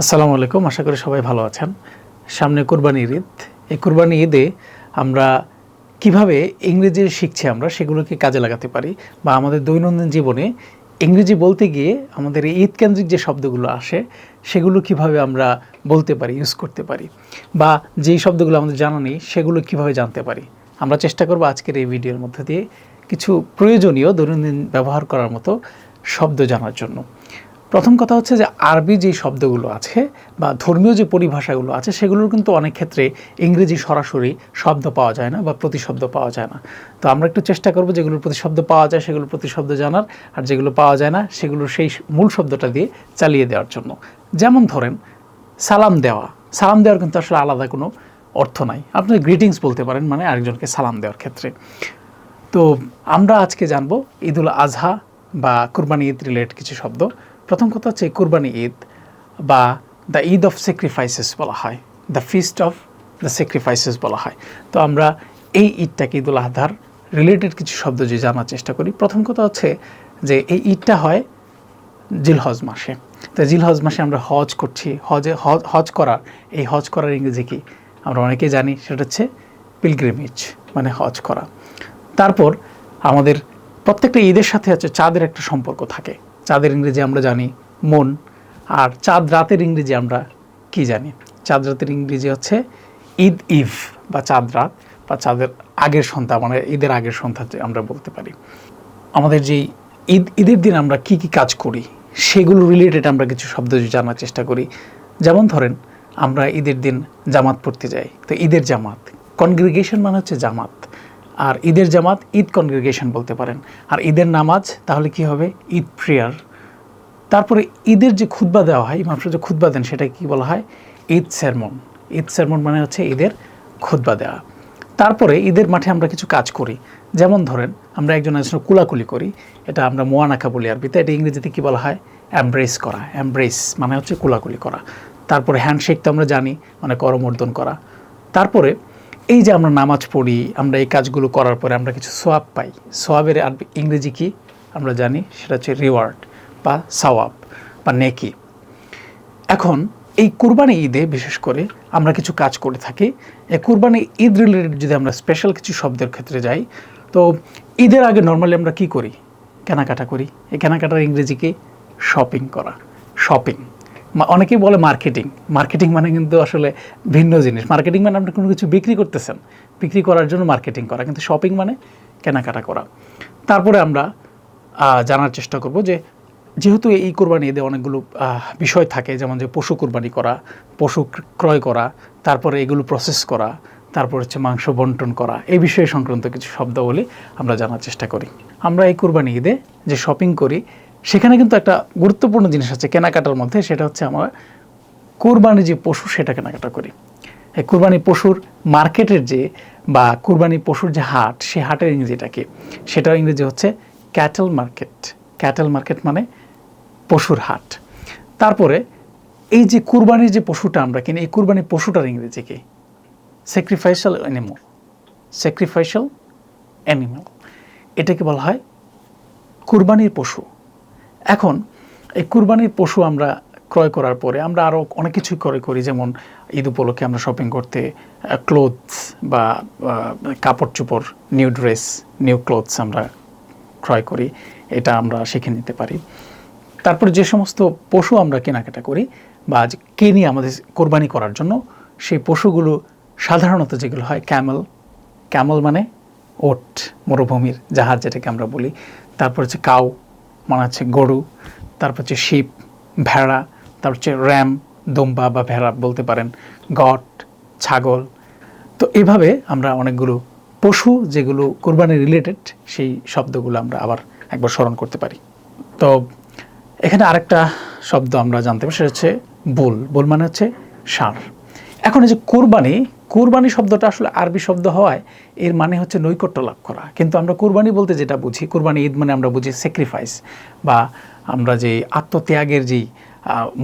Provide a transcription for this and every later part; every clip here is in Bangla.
আসসালামু আলাইকুম, আশা করি সবাই ভালো আছেন। সামনে কোরবানির ঈদ। এই কোরবানি ঈদে আমরা কীভাবে ইংরেজি শিখছি আমরা সেগুলোকে কাজে লাগাতে পারি বা আমাদের দৈনন্দিন জীবনে ইংরেজি বলতে গিয়ে আমাদের এই ঈদ কেন্দ্রিক যে শব্দগুলো আসে, সেগুলো কীভাবে আমরা বলতে পারি ইউজ করতে পারি বা যেই শব্দগুলো আমাদের জানা নেই, সেগুলো কীভাবে জানতে পারি। আমরা চেষ্টা করব আজকের এই ভিডিওর মধ্যে দিয়ে কিছু প্রয়োজনীয় দৈনন্দিন ব্যবহার করার মতো শব্দ জানার জন্য। প্রথম কথা হচ্ছে যে আরবি যে শব্দগুলো আছে বা ধর্মীয় যে পরিভাষাগুলো আছে, সেগুলোর কিন্তু অনেক ক্ষেত্রে ইংরেজি সরাসরি শব্দ পাওয়া যায় না বা প্রতিশব্দ পাওয়া যায় না। তো আমরা একটু চেষ্টা করব যেগুলোর প্রতিশব্দ পাওয়া যায়, সেগুলোর প্রতিশব্দ জানার, আর যেগুলো পাওয়া যায় না, সেগুলোর সেই মূল শব্দটা দিয়ে চালিয়ে দেওয়ার জন্য। যেমন ধরেন, সালাম দেওয়া। সালাম দেওয়ার কিন্তু আসলে আলাদা কোনো অর্থ নাই। আপনি গ্রিটিংস বলতে পারেন মানে আরেকজনকে সালাম দেওয়ার ক্ষেত্রে। তো আমরা আজকে জানব ঈদুল আজহা বা কুরবানি ঈদ রিলেটেড কিছু শব্দ। প্রথম কথা হচ্ছে কুরবানি ঈদ বা দ্য ঈদ অফ স্যাক্রিফাইসেস বলা হয়, the feast of the sacrifices বলা হয়। তো আমরা এই ঈদটাকে ঈদুল আজহার রিলেটেড কিছু শব্দ যে জানার চেষ্টা করি। প্রথম কথা হচ্ছে যে এই ঈদটা হয় জিলহজ মাসে। তো জিলহজ মাসে আমরা হজ করছি। হজে হজ হজ করার, এই হজ করার ইংরেজি কি? আমরা অনেকেই জানি, সেটা হচ্ছে পিলগ্রিমেজ মানে হজ করা। তারপর আমাদের প্রত্যেকটা ঈদের সাথে হচ্ছে চাঁদের একটা সম্পর্ক থাকে। চাঁদের ইংরেজি আমরা জানি মন, আর চাঁদ রাতের ইংরেজি আমরা কি জানি? চাঁদ রাতের ইংরেজি হচ্ছে ঈদ ইভ বা চাঁদ রাত, বা চাঁদের আগের সন্ধ্যা মানে ঈদের আগের সন্ধ্যা আমরা বলতে পারি। আমাদের যেই ঈদ, ঈদের দিন আমরা কি কি কাজ করি, সেগুলো রিলেটেড আমরা কিছু শব্দ জানার চেষ্টা করি। যেমন ধরেন, আমরা ঈদের দিন জামাত পড়তে যাই, তো ঈদের জামাত। কনগ্রিগেশন মানে হচ্ছে জামাত। আর ঈদের জামাত ঈদ কনগ্রিগেশন বলতে পারেন। আর ঈদের নামাজ, তাহলে কি হবে? ঈদ প্রেয়ার। তারপরে ঈদের যে খুতবা দেওয়া হয়, ইমাম যে খুতবা দেন সেটা কি বলা হয়? ঈদ সেরমন। ঈদ সেরমন মানে হচ্ছে ঈদের খুতবা দেওয়া। তারপরে ঈদের মাঠে আমরা কিছু কাজ করি। যেমন ধরেন, আমরা একজন একজন কুলাকুলি করি। এটা আমরা মোয়ানাকা বলি আরবিতে। এটা ইংরেজিতে কী বলা হয়? অ্যাম্ব্রেস করা। অ্যাম্ব্রেস মানে হচ্ছে কুলাকুলি করা। তারপরে হ্যান্ডশেক তো আমরা জানি মানে করমর্দন করা। তারপরে এই যে আমরা নামাজ পড়ি, আমরা এই কাজগুলো করার পরে আমরা কিছু সোয়াব পাই। সোয়াবের ইংরেজি কি? আমরা জানি, সেটা হচ্ছে রিওয়ার্ড বা সাওয়াব বা নেকি। এখন এই কুরবানি ঈদে বিশেষ করে আমরা কিছু কাজ করে থাকি। এই কুরবানি ঈদ রিলেটেড যদি আমরা স্পেশাল কিছু শব্দের ক্ষেত্রে যাই, তো ঈদের আগে নর্মালি আমরা কি করি? কেনাকাটা করি। এই কেনাকাটার ইংরেজিকে শপিং করা। শপিং অনেকেই বলে মার্কেটিং মার্কেটিং মানে কিন্তু আসলে ভিন্ন জিনিস। মার্কেটিং মানে আপনি কোনো কিছু বিক্রি করতেছেন। বিক্রি করার জন্য মার্কেটিং করা। কিন্তু শপিং মানে কেনাকাটা করা। তারপরে আমরা জানার চেষ্টা করব যে, যেহেতু এই কোরবানি ঈদে অনেকগুলো বিষয় থাকে, যেমন যে পশু কোরবানি করা, পশু ক্রয় করা, তারপরে এগুলো প্রসেস করা, তারপর হচ্ছে মাংস বন্টন করা, এই বিষয়ে সংক্রান্ত কিছু শব্দাবলী আমরা জানার চেষ্টা করি। আমরা এই কোরবানি ঈদে যে শপিং করি সেখানে কিন্তু একটা গুরুত্বপূর্ণ জিনিস আছে কেনাকাটার মধ্যে, সেটা হচ্ছে আমরা কোরবানি যে পশু সেটা কেনাকাটা করি। কোরবানি পশুর মার্কেটের যে বা কোরবানি পশুর যে হাট, সে হাটের ইংরেজিটা কি? সেটার ইংরেজি হচ্ছে ক্যাটেল মার্কেট ক্যাটেল মার্কেট মানে পশুর হাট। তারপরে এই যে কুরবানির যে পশুটা আমরা কিনি, এই কুরবানির পশুটার ইংরেজি কি? স্যাক্রিফাইসাল অ্যানিমাল স্যাক্রিফাইসাল অ্যানিমাল এটাকে বলা হয় কুরবানির পশু। এখন, এই কুরবানির পশু আমরা ক্রয় করার পরে আমরা আরও অনেক কিছুই ক্রয় করি, যেমন ঈদ উপলক্ষে আমরা শপিং করতে ক্লোথস বা কাপড় চোপড় নিউ ড্রেস নিউ ক্লোথস আমরা ক্রয় করি, এটা আমরা শিখে নিতে পারি। তারপর যে সমস্ত পশু আমরা কেনাকাটা করি বা কিনি আমাদের কোরবানি করার জন্য, সেই পশুগুলো সাধারণত যেগুলো হয় ক্যামেল ক্যামেল মানে ওট, মরুভূমির জাহাজ যেটাকে আমরা বলি। তারপর হচ্ছে কাউ মানে হচ্ছে গরু, তারপর হচ্ছে শিপ, ভেড়া, তারপর হচ্ছে র্যাম, দম্বা বা ভেড়া বলতে পারেন, গট, ছাগল। তো এভাবে আমরা অনেকগুলো পশু যেগুলো কোরবানি রিলেটেড সেই শব্দগুলো আমরা আবার একবার স্মরণ করতে পারি। তো এখানে আরেকটা শব্দ আমরা জানতে পারি, সেটা হচ্ছে বুল। বুল মানে হচ্ছে ষাঁড় এখন এই যে কোরবানি কোরবানি শব্দটা আসলে আরবি শব্দ হওয়ায় এর মানে হচ্ছে নৈকট্য লাভ করা। কিন্তু আমরা কোরবানি বলতে যেটা বুঝি, কোরবানি ঈদ মানে আমরা বুঝি স্যাক্রিফাইস বা আমরা যে আত্মত্যাগের যেই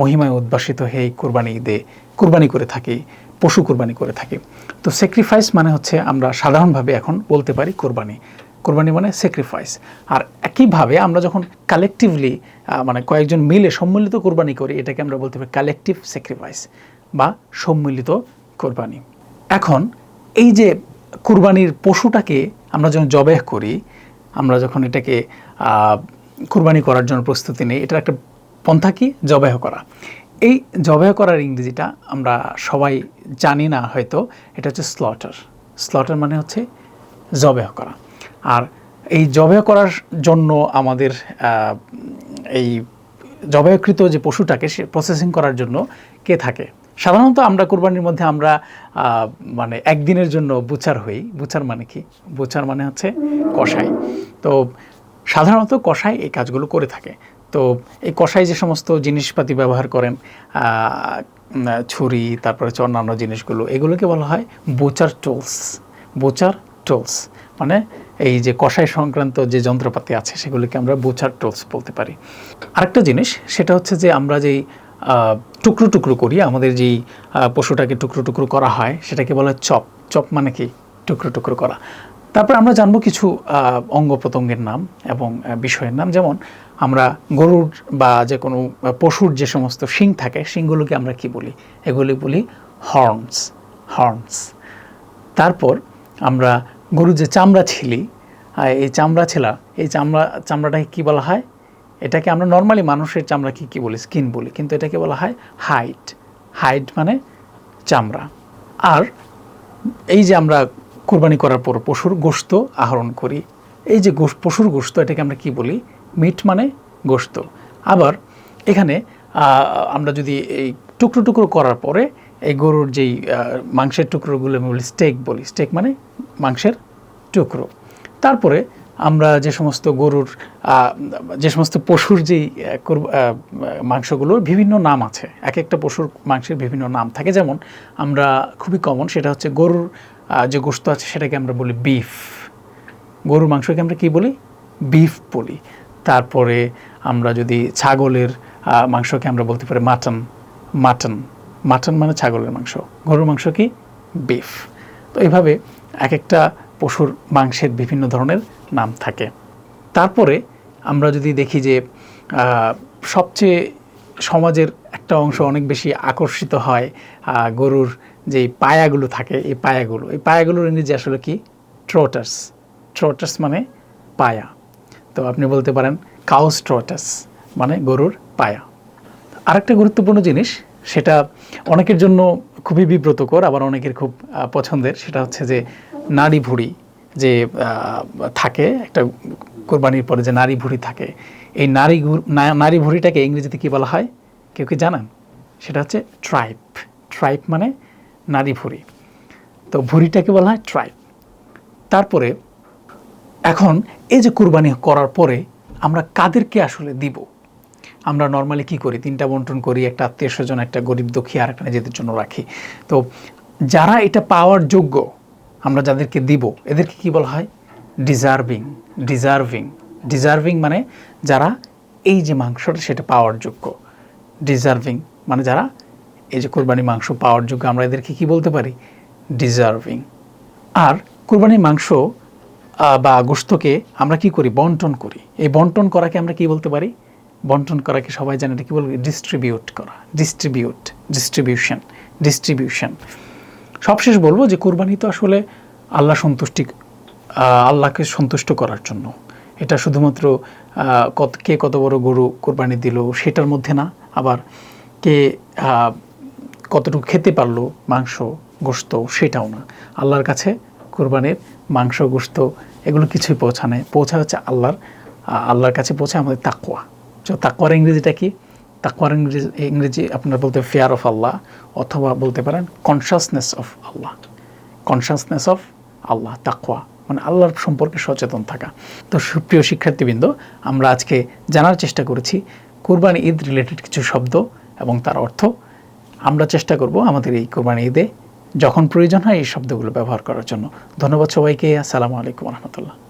মহিমায় উদ্ভাসিত হয়ে কোরবানি ঈদে কোরবানি করে থাকি, পশু কোরবানি করে থাকি। তো স্যাক্রিফাইস মানে হচ্ছে আমরা সাধারণভাবে এখন বলতে পারি কোরবানি। কোরবানি মানে স্যাক্রিফাইস আর একইভাবে আমরা যখন কালেকটিভলি মানে কয়েকজন মিলে সম্মিলিত কোরবানি করি, এটাকে আমরা বলতে পারি কালেকটিভ স্যাক্রিফাইস বা সম্মিলিত কোরবানি। এখন এই যে কুরবানির পশুটাকে আমরা যখন জবেহ করি, আমরা যখন এটাকে কুরবানি করার জন্য প্রস্তুতি নিই, এটার একটা পন্থা কি? জবেহ করা। এই জবেহ করার ইংরেজিটা আমরা সবাই জানি না হয়তো, এটা হচ্ছে স্লটার স্লটার মানে হচ্ছে জবেহ করা। আর এই জবেহ করার জন্য আমাদের এই জবাইকৃত যে পশুটাকে, সে প্রসেসিং করার জন্য কে থাকে? সাধারণত আমরা কোরবানির মধ্যে আমরা মানে একদিনের জন্য বুচার হই। বুচার মানে কি? বুচার মানে হচ্ছে কষাই তো সাধারণত কষাই এই কাজগুলো করে থাকে। তো এই কষাই যে সমস্ত জিনিসপাতি ব্যবহার করেন ছুরি, তারপরে হচ্ছে অন্যান্য জিনিসগুলো, এগুলোকে বলা হয় বোচার টোলস। বোচার টোলস। মানে এই যে কষাই সংক্রান্ত যে যন্ত্রপাতি আছে, সেগুলোকে আমরা বোচার টোলস বলতে পারি। আরেকটা জিনিস, সেটা হচ্ছে যে আমরা যেই টুকরো টুকরো করি, আমাদের যেই পশুটাকে টুকরো টুকরো করা হয়, সেটাকে বলা হয় চপ। চপ মানে কি? টুকরো টুকরো করা। তারপর আমরা জানব কিছু অঙ্গ প্রত্যঙ্গের নাম এবং বিষয়ের নাম। যেমন আমরা গরুর বা যে কোনো পশুর যে সমস্ত শিং থাকে, শিংগুলোকে আমরা কি বলি? এগুলি বলি হর্নস হর্নস তারপর আমরা গরুর যে চামড়া ছিলি এই চামড়া ছিলা, এই চামড়া, চামড়াটাকে কী বলা হয়? এটাকে আমরা নর্মালি মানুষের চামড়া কি, কী বলি? স্কিন বলি। কিন্তু এটাকে বলা হয় হাইট হাইট মানে চামড়া। আর এই যে আমরা কোরবানি করার পর পশুর গোশত আহরণ করি, এই যে গোশ- পশুর গোশত, এটাকে আমরা কি বলি? মিট মানে গোশত। আবার এখানে আমরা যদি এই টুকরো টুকরো করার পরে এই গরুর যেই মাংসের টুকরোগুলো, আমি বলি স্টেক বলি। স্টেক মানে মাংসের টুকরো। তারপরে আমরা যে সমস্ত গরুর যে সমস্ত পশুর যেই মাংসগুলোর বিভিন্ন নাম আছে। এক একটা পশুর মাংসের বিভিন্ন নাম থাকে। যেমন আমরা খুবই কমন সেটা হচ্ছে গরুর যে গোস্ত আছে সেটাকে আমরা বলি বিফ গরুর মাংসকে আমরা কি বলি? বিফ বলি। তারপরে আমরা যদি ছাগলের মাংসকে আমরা বলতে পারি মাটন মাটন মাটন মানে ছাগলের মাংস। গরুর মাংস কি? বিফ তো এইভাবে এক একটা পশুর মাংসের বিভিন্ন ধরনের নাম থাকে। তারপরে আমরা যদি দেখি যে সবচেয়ে সমাজের একটা অংশ অনেক বেশি আকর্ষিত হয় গরুর যে পায়াগুলো থাকে, এই পায়াগুলো। এই পায়াগুলোর ইংরেজি আসলে কি? ট্রোটাস ট্রোটাস মানে পায়া। তো আপনি বলতে পারেন কাউস ট্রোটাস মানে গরুর পায়া। আরেকটা গুরুত্বপূর্ণ জিনিস, সেটা অনেকের জন্য খুবই বিব্রতকর, আবার অনেকের খুব পছন্দের। সেটা হচ্ছে যে নাড়ি ভুড়ি যে থাকে, একটা কোরবানির পরে যে নারী ভুড়ি থাকে। এই নারী নারী ভুড়িটাকে ইংরেজিতে কি বলা হয়? কেউ কি জানেন? সেটা হচ্ছে ট্রাইপ ট্রাইপ মানে নারী ভুড়ি তো ভুড়িটাকে বলা হয় ট্রাইপ তারপরে এখন এই যে কুরবানি করার পরে আমরা কাদেরকে আসলে দিব? আমরা নর্মালি কি করি? তিনটা বন্টন করি, একটা আত্মীয় স্বজন, একটা গরিব দুঃখী, আর একটা নিজেদের জন্য রাখি। তো যারা এটা পাওয়ার যোগ্য, আমরা যাদেরকে দিব, এদেরকে কি বলা হয়? ডিজার্ভিং ডিজার্ভিং ডিজার্ভিং মানে যারা এই যে মাংসটা, সেটা পাওয়ার যোগ্য। ডিজার্ভিং মানে যারা এই যে কোরবানি মাংস পাওয়ার যোগ্য, আমরা এদেরকে কি বলতে পারি? ডিজার্ভিং আর কোরবানির মাংস বা গোস্তকে আমরা কি করি? বন্টন করি। এই বন্টন করাকে আমরা কি বলতে পারি? বন্টন করাকে সবাই জানে? এটা কি বলব? ডিস্ট্রিবিউট করা। ডিস্ট্রিবিউট ডিস্ট্রিবিউশন ডিস্ট্রিবিউশন সবশেষ বলব যে কোরবানি তো আসলে আল্লাহ সন্তুষ্টি আল্লাহকে সন্তুষ্ট করার জন্য। এটা শুধুমাত্র কত, কে কত বড় গরু কোরবানি দিল সেটার মধ্যে না। আবার কে কতটুকু খেতে পারল, মাংস গোস্ত সেটাও না। আল্লাহর কাছে কোরবানির মাংস গোস্ত এগুলো কিছুই পৌঁছায় পৌঁছা হচ্ছে আল্লাহর আল্লাহর কাছে পৌঁছে আমাদের তাকুয়া তো তাকুয়ার ইংরেজিটা কি? তাকুয়ার ইংরেজি ইংরেজি আপনারা বলতে ফেয়ার অফ আল্লাহ অথবা বলতে পারেন consciousness of Allah consciousness of Allah তাকুয়া মানে আল্লাহর সম্পর্কে সচেতন থাকা। তো সুপ্রিয় শিক্ষার্থীবৃন্দ, আমরা আজকে জানার চেষ্টা করেছি কোরবানি ঈদ রিলেটেড কিছু শব্দ এবং তার অর্থ। আমরা চেষ্টা করব আমাদের এই কোরবানি ঈদে যখন প্রয়োজন হয় এই শব্দগুলো ব্যবহার করার জন্য। ধন্যবাদ সবাইকে। আসসালামু আলাইকুম রহমতুল্লাহ।